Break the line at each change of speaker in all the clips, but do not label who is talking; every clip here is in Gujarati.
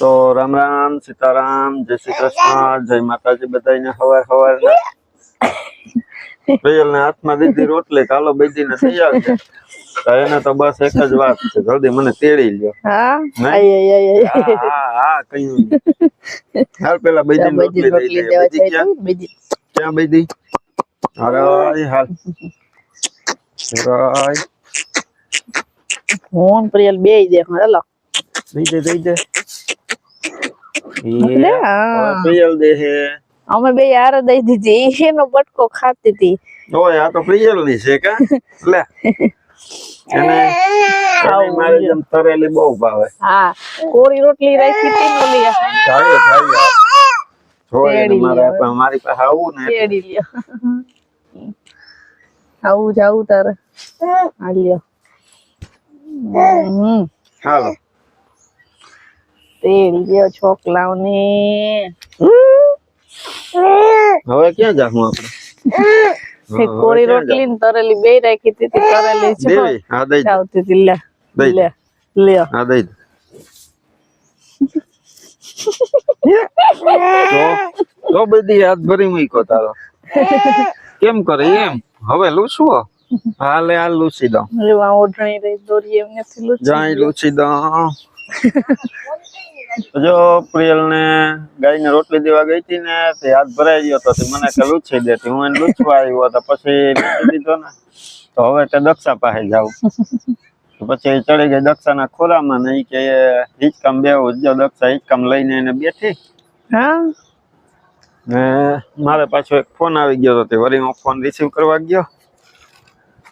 તો રામ રામ સીતારામ જય શ્રી કૃષ્ણ જય માતાજી બધાને હવાર હવાર પ્રિયલ ને હાથમાં દીધી રોટલી કાલો બેદી ને તૈયાર છે. એને તો બસ એક જ વાત છે જલ્દી મને તેડી લ્યો.
હા?
કયું હાલ પેલા બેદી રોટલી દઈ દે. બેદી ક્યાં? બેદી અરે હાલ. રાય
હું ને પ્રિયલ બે દે હાલો.
દઈ દે દઈ દે. પ્રિયલ દે હે.
અમે બે યાર દઈ દીધી. એનો બટકો ખાતી હતી.
ઓય આ તો પ્રિયલની છે કા? લે. એને મારી જેમ તરેલી બહુ ભાવે.
હા કોરી રોટલી રાખી હતી નો લે
ચાલે જાય જોય મારે પણ મારી પાસે આવું ને
તેડી લ્યો. આવું જાવું તારે. આ લ્યો. હમ.
હાલો.
તેડી લ્યો છોકલાઓને.
હવે ક્યાં જાહું આપણે?
કોરી રોટલી ને તરેલી બે રાખી હતી તરેલી છે
હા. દઈ
આવતી હતી લે.
દે.
લે લ્યો
હા દઈ તો બધી હાથ ભરી મૂક્યો તારો. કેમ કરે એમ? હવે લૂછવો? હાલે હાલ લૂછી દઉં.
ઓઢણી રહી દોરી એમ નથી લૂછી
જાય લૂછી દઉં. જો પ્રિયલ ને ગાય ને રોટલી દેવા ગઈ હતી ને તે હાથ ભરાઈ ગયો તો મને કે લૂછી દેતી હું એને લૂછવા આવ્યો તો પછી દીધો ને તો હવે તે દક્ષા પાસે જાઉં. પછી ચડી ગઈ દક્ષાના ખોરામાં નહીં કે હિચકામ બેવું જો દક્ષા હિચકામ લઈને એને બેઠી. ને મારે પાછો એક ફોન આવી ગયો તો તે વળી હું ફોન રિસીવ કરવા ગયો.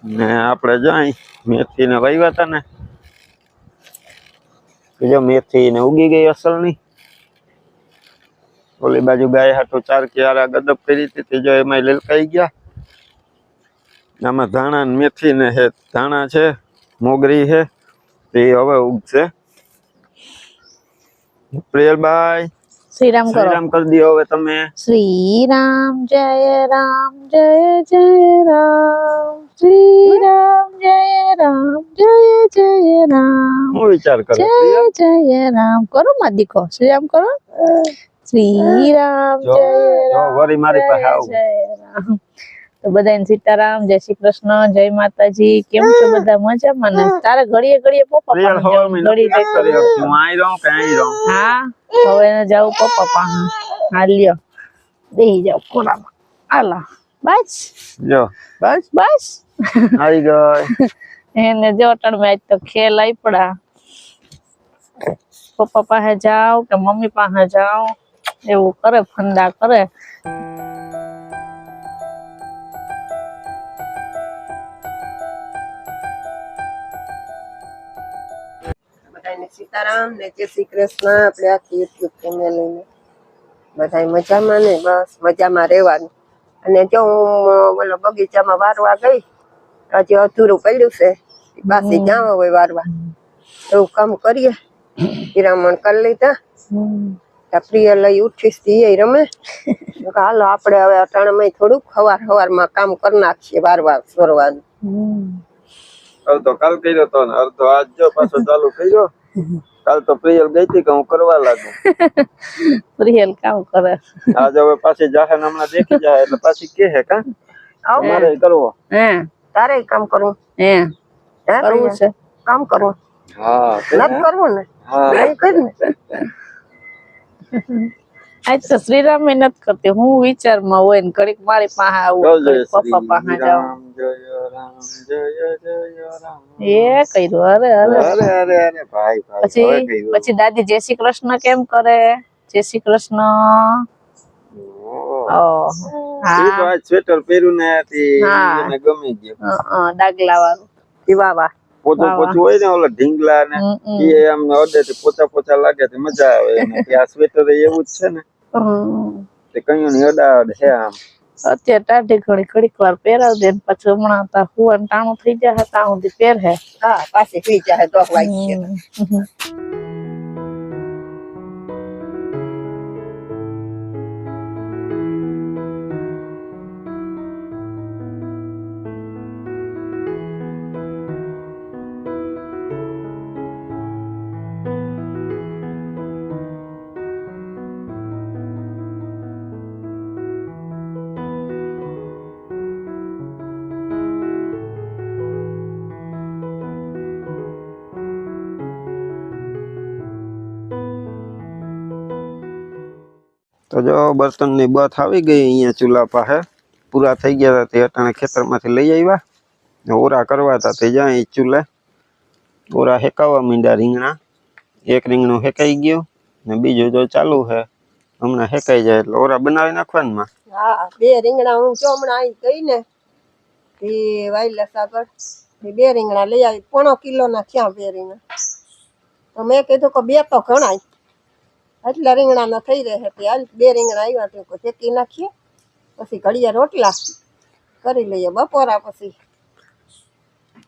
ને આપણે જાય મેથી ને હતા ને. તો જો મેથી ને ઉગી ગઈ અસલની. ઓલી બાજુ ગાય હાટો ચાર ક્યારા ગદપ કરી હતી, તે જો એમાં લેલકાઈ ગયા. આમાં ધાણા ને મેથી ને હે, ધાણા છે, મોગરી છે, તે હવે ઉગશે. પ્રિયલભાઈ
શ્રી રામ કરો.
શ્રીરામ કરી દો હવે તમે.
શ્રી રામ જય રામ જય જય રામ. શ્રી રામ જય રામ જય જય રામ.
હું વિચાર કરું
જય જય રામ. કરો માં દીકો શ્રી રામ કરો. શ્રી રામ
જો
જય
જો
રામ
વળી મારી પાસે આવ.
જય રામ. તો બધાને સીતારામ જય શ્રી કૃષ્ણ જય માતાજી કેમ છો બધા? મજામાં ને? તારે ઘડીએ ઘડીએ પપ્પા.
મેં
ઘડી.
હું અહીં રહું કે અહીં રહું?
હા હવે એને જાવું પપ્પા પાસે હા લ્યો. બેહી જાવ ખોરામાં. આલા બસ?
જો.
બસ બસ?
આવી ગઈ.
એને જો અટાણમાં આજ તો ખેલ આઈપડા પપ્પા પાસે જાવ કે મમ્મી પાસે જાવ એવું કરે ફંદા કરે.
સીતારામ ને જય શ્રી કૃષ્ણ. આપણે આખી યુટ્યુબ ફેમિલીને બધા મજામાં ને? બસ મજામાં રહેવાનું. અને જો હું બોલો બગીચામાં વારવા ગઈ, હજી અધૂરું પડ્યું છે. પાછી જાવ હોય વારવા. એવું કામ કરીએ. હિરામણ કરી લીધા. પ્રિય લઈ ઉઠીશ એ રમે. હાલો, આપણે હવે અટાણમાં થોડુંક હવાર હવારમાં કામ કરી નાખીએ વારવા સોરવાનું
અડધો કાલ કર્યો તો અડધો આજ જો પાછો ચાલુ કર્યો. કાલ તો પ્રિયલ ગઈ હતી કે હું કરવા લાગુ.
પ્રિયલ કામ કરે
આજ હવે પાછી જાહે હમણાં દેખી જાય એટલે પાછી કે હે કા?
આવો.
મારે કરવો.
હે.
તારે કામ કરવું?
હે. કરવું છે.
કામ કરવું?
હા
નત કરવું ને?
હા.
નહીં કરી ને?
આજ તો શ્રીરામ મહેનત નથી કરતી. હું વિચારમાં હોય ને ઘડીક મારી પાસે આવું પપ્પા પાસે જાઉં.
રામ જય રામ જય જય રામ.
એ કર્યું અરે અરે
અરે અરે ભાઈ
પછી પછી દાદી જય શ્રી કૃષ્ણ કેમ કરે? જય શ્રી કૃષ્ણ.
મજા આવે એને. કે આ સ્વેટર એવું જ છે ને. તે કયું ની અડાડ છે આમ.
અત્યારે ટાઢી ઘડી ઘડીક વાર પહેરાવી દે પછી હમણાં તા હુવાનું ટાણું થઈ જાય ત્યાં સુધી પહેરે.
હા પાછી થઈ જાય વાગી
તો જો બર્તનની બથ આવી ગઈ અહીંયા ચૂલા પાસે. પૂરા થઈ ગયા હતા તે અટાણે ખેતરમાંથી લઈ આવ્યા. ને ઓરા કરવા હતા તે જ્યાં ચૂલે. ઓરા હેકાવા માંડ્યા રીંગણા. એક રીંગણું હેકાઈ ગયું ને બીજું જો ચાલુ છે. હમણાં હેકાઈ જાય એટલે ઓરા બનાવી નાખવાનું માં
બે રીંગણા હું જો હમણાં અહીં ગઈ ને તે વાયલા સાગર બે રીંગણા લઈ આવી. પોણો કિલો ના થયા બે રીંગણા? તો મેં કીધું કે બે તો ઘણાય. એટલા રીંગણાના થઈ રહે હાલ બે રીંગણા આવ્યા તો શેકી નાખીએ, પછી ઘડિયા રોટલા કરી લઈએ બપોરા પછી.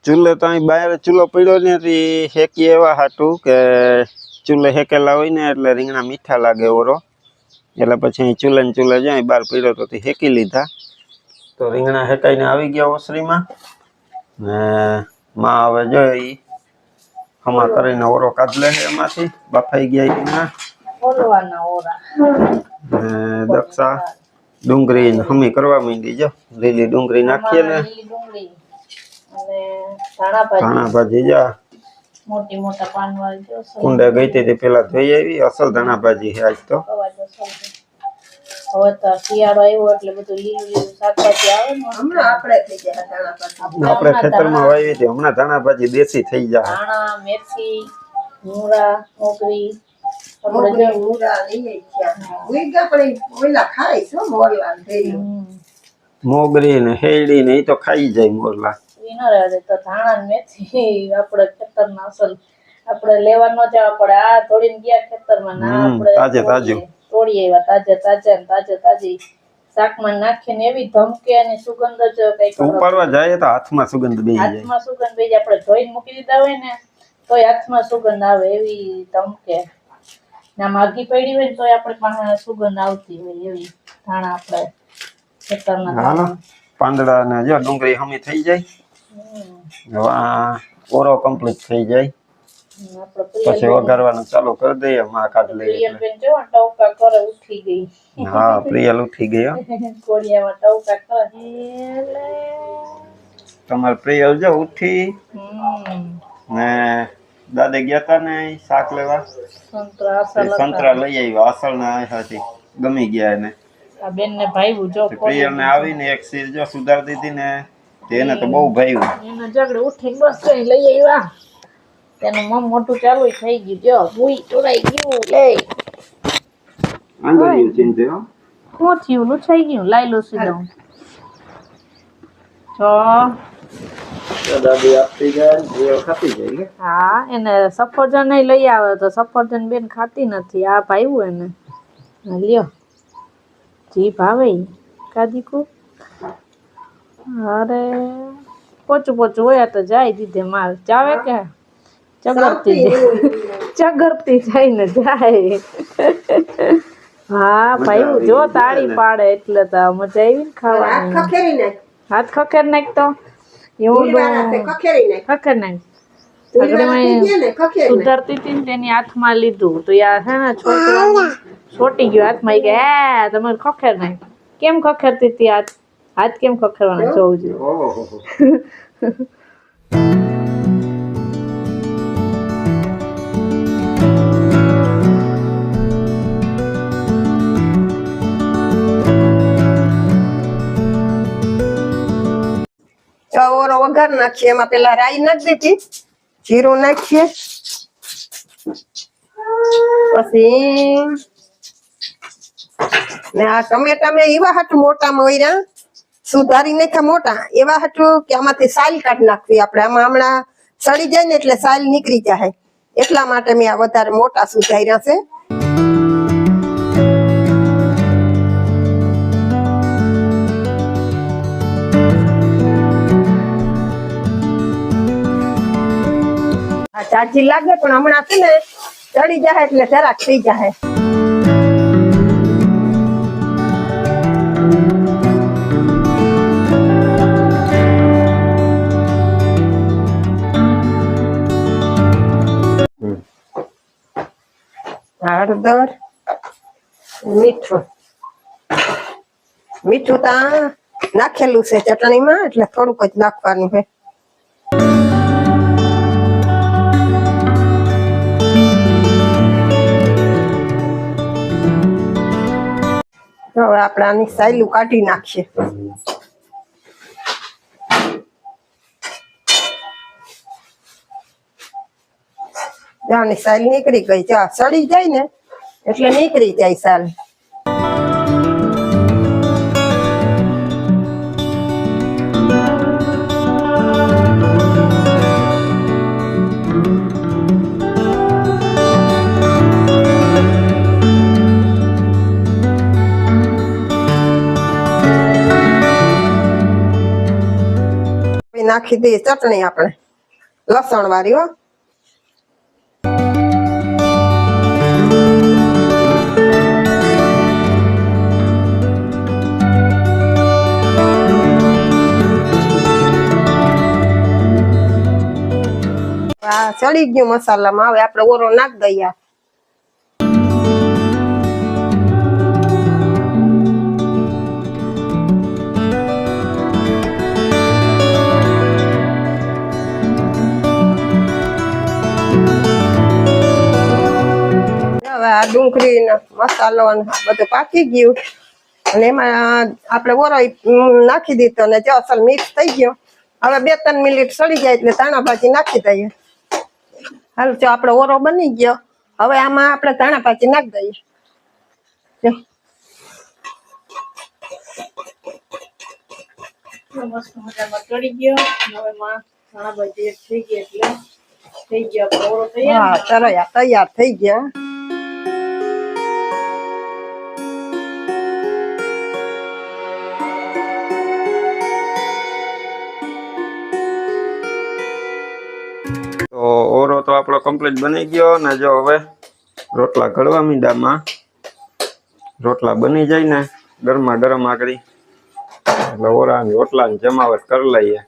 ચૂલે તો અહીં બહાર ચૂલો પડ્યો ને તે હેકી એવા હતું કે ચૂલે શેકેલા હોય ને એટલે રીંગણા મીઠા લાગે ઓરો. એટલે પછી અહીં ચૂલે ને ચૂલે જાય બહાર પડ્યો તો હેકી લીધા. તો રીંગણા હેકાઈને આવી ગયા ઓસરીમાં. ને માં હવે જો એ ખમા કરીને ઓરો કાઢ લે એમાંથી. બફાઈ ગયા રીંગણા દક્ષા ડુંગળી હમી કરવા માંડી જો. લીલી ડુંગળી નાખીએ ને.
ધાણા ભાજી.
જા.
મોટી મોટા પાન વાળી જો
ગઈ હતી તે પેલા ધોઈ આવી. અસલ ધાણા ભાજી છે આજ તો.
હવે તો શિયાળો આવ્યો એટલે બધું લીલું લીલું શાકભાજી આવે ને.
હમણાં આપણે થઈ ગયા દાણા પાછા
આપણે ખેતરમાં વાવી હતી. હમણાં ધાણા ભાજી દેશી થઈ જાય
ધાણા મેથી મૂળા મોગરી
ઓલા ખાય છો ને
મોગરી ને હેડી ને એ તો ખાઈ જાય મોરલા.
ઈ ન તો ધાણા મેથી આપણે ખેતરના અસલ આપણે લેવા ન જવા પડે. આ તોડીને ગયા ખેતરમાં ના આપણે
તાજે તાજું.
તોડી આવ્યા તાજે તાજે ને તાજે તાજી શાકમાં નાખીને એવી ધમકે અને સુગંધ જ કંઈક
ઉપાડવા જાય તો હાથમાં સુગંધ બેસી જાય.
હાથમાં સુગંધ બેસી. આપણે ધોઈને મૂકી દીધા હોય ને તોય હાથમાં સુગંધ આવે એવી ધમકે. ને આમ પડી હોય ને તો આપણે પાસે સુગંધ આવતી હોય એવી ધાણા આપણે ખેતરના.
પાંદડા ને જો ડુંગળી હમી થઈ જાય. ઓરો કમ્પ્લીટ થઈ જાય.
આપણે
પછી વઘારવાનું ચાલુ કરી દઈએ માં કાઢ લઈએ.
પ્રિયલ ટવકા કરે ઉઠી ગઈ.
હા પ્રિયલ ઉઠી ગયો
કોડિયામાં ટવકા કરે
તમારે પ્રિયલ જો ઉઠી ને દાદે ગયા તા ને શાક લેવા?
સંતરા
સંતરા લઈ આવ્યા અસલ ના હતી ગમી ગયા એને.
આ બેન ને ભાઈ જો
પ્રિયલ ને આવીને એક સીર જો સુધાર દીધી ને તેને તો બહુ ભાઈ
એનો ઝઘડો ઉઠી બસ કઈ લઈ આવ્યા. તેનું મમ મોટું ચાલુ થઈ ગયું. જો ભૂઈ ચોરાઈ ગયું. લે
આંગળીયું ચિંતે હો
શું થયું? થઈ ગયું? લાઈ લો સીધું જો.
દાદી આપતી જાય ને ખાતી જાય
હા એને સફરજન લઈ આવે તો સફરજન બેન ખાતી નથી. આ ભાવ્યું એને. લ્યો. જી ભાવે. કાદીકુ અરે પોચું પોચું હોય તો જાય દીધે માલ. ચાવે કે? ચગરતી જાય. ચગરતી જાય. ને જાય હા ભાઈ જો તાળી પાડે એટલે તો મજા આવી ને
હાથ
ખાવાની. હાથ ખખેર નાખ તો. એવું
ખખેરી નાખ.
સુધારતી હતી ને તેની હાથમાં લીધું. તો યાર હે ને છોકરાને છોટી ગયો હાથમાં. કે હે તમારે ખખેર નાખ કેમ ખખેરતી હતી હાથ? હાથ કેમ ખખેરવાના? જોવું જોઈએ
વઘાર નાખીએ. એમાં પેલા રાઈ નાખી દીધી. જીરું નાખીએ. પછી ને આ ટમેટા મેં એવા હાટું મોટા મોયરા, સુધારી નાખ્યા મોટા. એવા હાટું કે આમાંથી સાલ કાઢી નાખવી આપણે. આમાં હમણાં સડી જાય ને એટલે સાલ નીકળી જાય. એટલા માટે મેં આ વધારે મોટા સુધાર્યા છે. આ ચાચી લાગે, પણ હમણાં છે ને ચડી જાય એટલે જરાક થઈ જાય હળદર, મીઠું. મીઠું તો આ નાખેલું છે ચટણીમાં, એટલે થોડુંક જ નાખવાનું છે. હવે આપણે આની સાયલું કાઢી નાખીએ. આની સાયલ નીકળી ગઈ, જો સડી જાય ને, એટલે નીકળી જાય સાલ નાખી દઈએ ચટણી આપણે. લસણ વાળી, હો. ચડી ગયું મસાલામાં. હવે આપણે ઓરો નાખ દઈએ. ડુંગળી ને મસાલો ને બધું પાકી ગયું. અને એમાં આપણે ઓરો નાખી દીધો ને જો અસલ મિક્સ થઈ ગયો. હવે બે ત્રણ મિનિટ સડી જાય એટલે ધાણા ભાજી નાખી દઈએ. હાલ જો આપણે ઓરો બની ગયો. હવે આમાં આપણે ધાણા ભાજી નાખી દઈએ.
મસ્ત મજામાં ચડી ગયો. હવે માં ઘણા બધી થઈ ગઈ એટલે થઈ ગયો આપણો ઓળો
હા
તૈયાર
તરયા તૈયાર થઈ ગયા.
તો આપણો કમ્પ્લીટ બની ગયો ને જો હવે રોટલા ઘડવા મીંડામાં. રોટલા બની જાય ને ગરમા ગરમ આગળ. એટલે ઓરા રોટલાની રોટલા જમાવટ કરી લઈએ.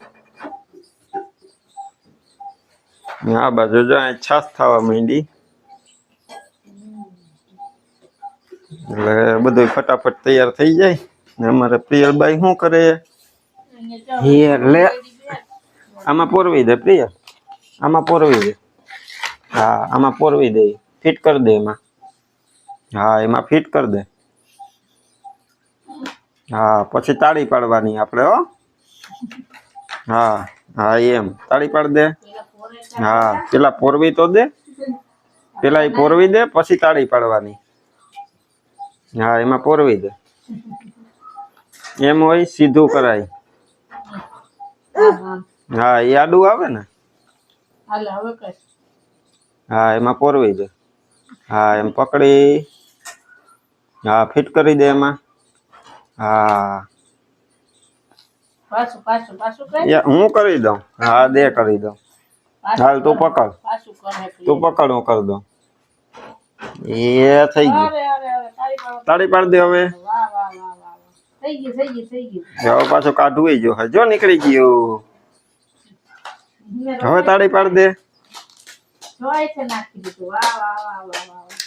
આ બાજુ જો છાસ છાશ થવા માંડી. એટલે બધું ફટાફટ તૈયાર થઈ જાય. ને અમારે પ્રિયલબાઈ શું કરે? હિયર લે. આમાં પોરવી દે પ્રિય આમાં પોરવી દે હા આમાં પોરવી દે ફિટ કરી દે એમાં. હા એમાં ફિટ કરી દે. હા પછી તાળી પાડવાની આપણે હો. હા હા એમ. તાળી પાડ દે. હા પેલા પોરવી તો દે. પેલા એ પોરવી દે પછી તાળી પાડવાની. હા એમાં પોરવી દે. એમ હોય સીધું કરાય. હા એ આડું આવે ને?
હાલે હવે કઈ
હા એમાં પોરવી દે હા એમ પકડી. હા ફિટ કરી દે એમાં. હા.
પાછું પાછું પાછું
એ હું કરી દઉં. હા દે કરી દઉં. હાલ તું પકડ. તું પકડ હું કરી દઉં. એ થઈ ગયું. તાળી પાડી દે. હવે. હવે પાછું કાઢવું જો. જો નીકળી ગયું. હવે તાળી પાડી દે.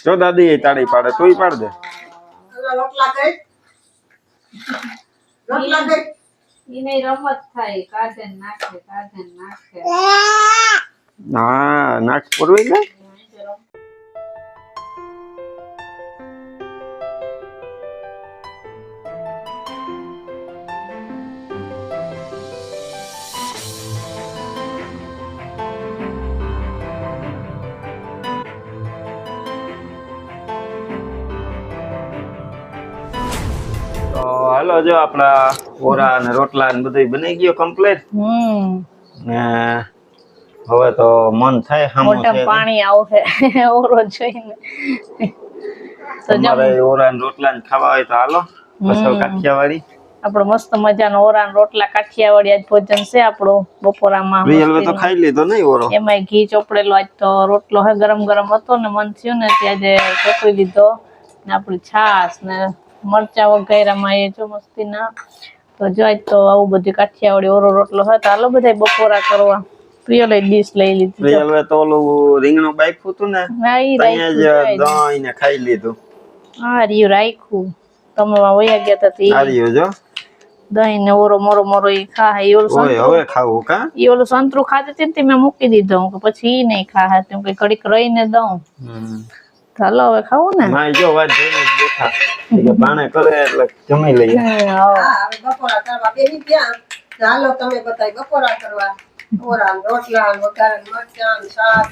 જો દાદી એ તાળી પાડે તોય પાડ દે
રોટલા કઈ રોટલા કઈ
ઈને રમત થાય. કાઢે ને નાખે કાઢે નાખે.
હા નાખ પોરવી દે હાલો જો આપણા ઓરા ને રોટલા ને બધું બની ગયો કમ્પ્લીટ ને હવે તો મન થાય હામું છે
પાણી આવશે. ઓરો જોઈને. તો
તમારે ઓરા ને રોટલા ને ખાવા હોય તો હાલો અસલ કાઠિયાવાડી.
આપણો મસ્ત મજાનો ઓરા રોટલા કાઠિયાવાડી આજ ભોજન છે આપણું બપોરામાં.
હવે તો ખાઈ લીધો નહીં ઓરો.
એમાંય ઘી ચોપડેલો આજ તો રોટલો હે ગરમ ગરમ હતો ને મન થયું ને ત્યાં જે ચોપડી લીધો. ને આપણી છાશ ને મરચા વઘાયરામાં એ જો મસ્તીના તો જોઈ તો આવું બધું કાઠિયાવાડી ઓરો રોટલો હોય તો હાલો બધા બપોરા કરવા. પ્રિય ડીશ લઈ લીધી. જો.
તો ઓલું રીંગણું બાઈક હતું ને?
હા ઈ
ત્યાં
રાખ્યું
જ
જો આજ.
દહીં ને ખાઈ લીધું.
હા રહ્યું રાખ્યું તમે વયા ગયા તા તો.
રહ્યું જો.
દહીં ને ઓરો મોરો મોરો ઈ ખા ઈ ઓલું
ઓય
સંતરું.
હવે ખાવું કા?
ઈ ઓલું સંતરું ખાતી હતી ને તે મેં મૂકી દીધું. કે પછી ઈ નહીં ખા તેમ કે ઘડીક રહીને દઉં. ચાલો હવે ખાવું ને?
માય જો વાત જોઈને જ બેઠા. કે પાણે કરે એટલે જમી લઈએ.
હા.
હા હવે બપોરા કરવા બેહી ગયા. ચાલો તમે બતાય બપોરા કરવા. ઓરા રોટલા વઘારેલ મરચાં શાક.